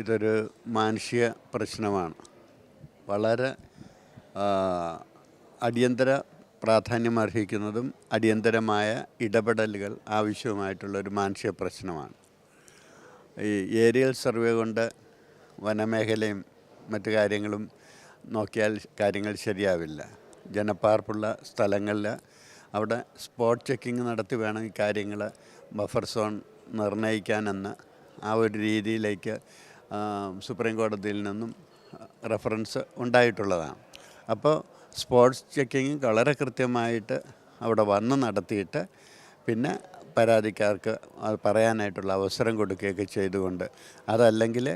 ഇതൊരു മാനുഷിക പ്രശ്നമാണ്. വളരെ അടിയന്തര പ്രാധാന്യം അർഹിക്കുന്നതും അടിയന്തരമായ ഇടപെടലുകൾ ആവശ്യവുമായിട്ടുള്ള ഒരു മാനുഷിക പ്രശ്നമാണ്. ഈ ഏരിയൽ സർവേ കൊണ്ട് വനമേഖലയും മറ്റു കാര്യങ്ങളും നോക്കിയാൽ കാര്യങ്ങൾ ശരിയാവില്ല. ജനപ്പാർപ്പുള്ള സ്ഥലങ്ങളിൽ അവിടെ സ്പോട്ട് ചെക്കിങ് നടത്തി വേണം ഈ കാര്യങ്ങൾ ബഫർ സോൺ നിർണയിക്കാനെന്ന് ആ ഒരു രീതിയിലേക്ക് സുപ്രീം കോടതിയിൽ നിന്നും റെഫറൻസ് ഉണ്ടായിട്ടുള്ളതാണ്. അപ്പോൾ സ്പോട്സ് ചെക്കിങ് വളരെ കൃത്യമായിട്ട് അവിടെ വന്ന് നടത്തിയിട്ട് പിന്നെ പരാതിക്കാർക്ക് അത് പറയാനായിട്ടുള്ള അവസരം കൊടുക്കുകയൊക്കെ ചെയ്തുകൊണ്ട് അതല്ലെങ്കിൽ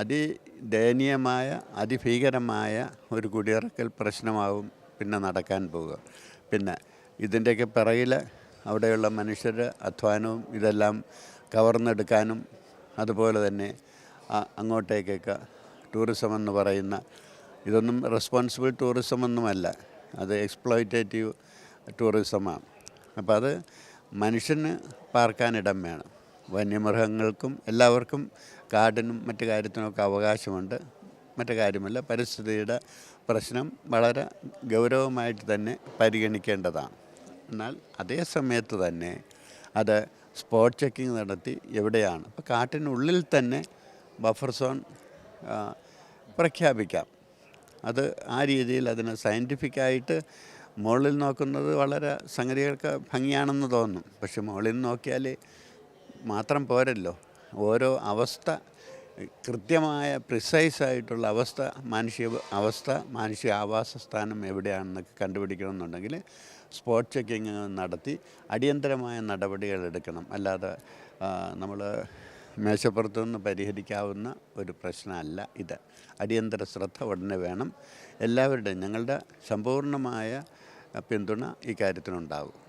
അതിദയനീയമായ അതിഭീകരമായ ഒരു കുടിയിറക്കൽ പ്രശ്നമാവും പിന്നെ നടക്കാൻ പോവുക. പിന്നെ ഇതിന്റെയൊക്കെ പിറകിൽ അവിടെയുള്ള മനുഷ്യർ അധ്വാനവും ഇതെല്ലാം കവർന്നെടുക്കാനും അതുപോലെ തന്നെ അങ്ങോട്ടേക്കൊക്കെ ടൂറിസം എന്ന് പറയുന്ന ഇതൊന്നും റെസ്പോൺസിബിൾ ടൂറിസം ഒന്നുമല്ല. അത് എക്സ്പ്ലോയിറ്റേറ്റീവ് ടൂറിസമാണ് അപ്പോൾ അത് മനുഷ്യന് പാർക്കാനിടം വേണം. വന്യമൃഗങ്ങൾക്കും എല്ലാവർക്കും കാടിനും മറ്റു കാര്യത്തിനൊക്കെ അവകാശമുണ്ട്. മറ്റു കാര്യമല്ല പരിസ്ഥിതിയുടെ പ്രശ്നം വളരെ ഗൗരവമായിട്ട് തന്നെ പരിഗണിക്കേണ്ടതാണ്. എന്നാൽ അതേ സമയത്ത് തന്നെ അത് സ്പോട്ട് ചെക്കിംഗ് നടത്തി എവിടെയാണ്? അപ്പോൾ കാട്ടിനുള്ളിൽ തന്നെ ബഫർ സോൺ പ്രഖ്യാപിക്കാം. അത് ആ രീതിയിൽ അതിന് സയന്റിഫിക്കായിട്ട് മുകളിൽ നോക്കുന്നത് വളരെ സംഗതികൾക്ക് ഭംഗിയാണെന്ന് തോന്നും. പക്ഷെ മുകളിൽ നോക്കിയാൽ മാത്രം പോരല്ലോ. ഓരോ അവസ്ഥ കൃത്യമായ പ്രിസൈസ് ആയിട്ടുള്ള അവസ്ഥ മാനുഷിക അവസ്ഥ മാനുഷിക ആവാസ സ്ഥാനം എവിടെയാണെന്നൊക്കെ കണ്ടുപിടിക്കണമെന്നുണ്ടെങ്കിൽ സ്പോട്ട് ചെക്കിങ് നടത്തി അടിയന്തരമായ നടപടികൾ എടുക്കണം. അല്ലാതെ നമ്മൾ മേശപ്പുറത്തു നിന്ന് പരിഹരിക്കാവുന്ന ഒരു പ്രശ്നമല്ല ഇത്. അടിയന്തര ശ്രദ്ധ ഉടനെ വേണം. എല്ലാവരുടെയും ഞങ്ങളുടെ സമ്പൂർണമായ പിന്തുണ ഈ കാര്യത്തിനുണ്ടാവും.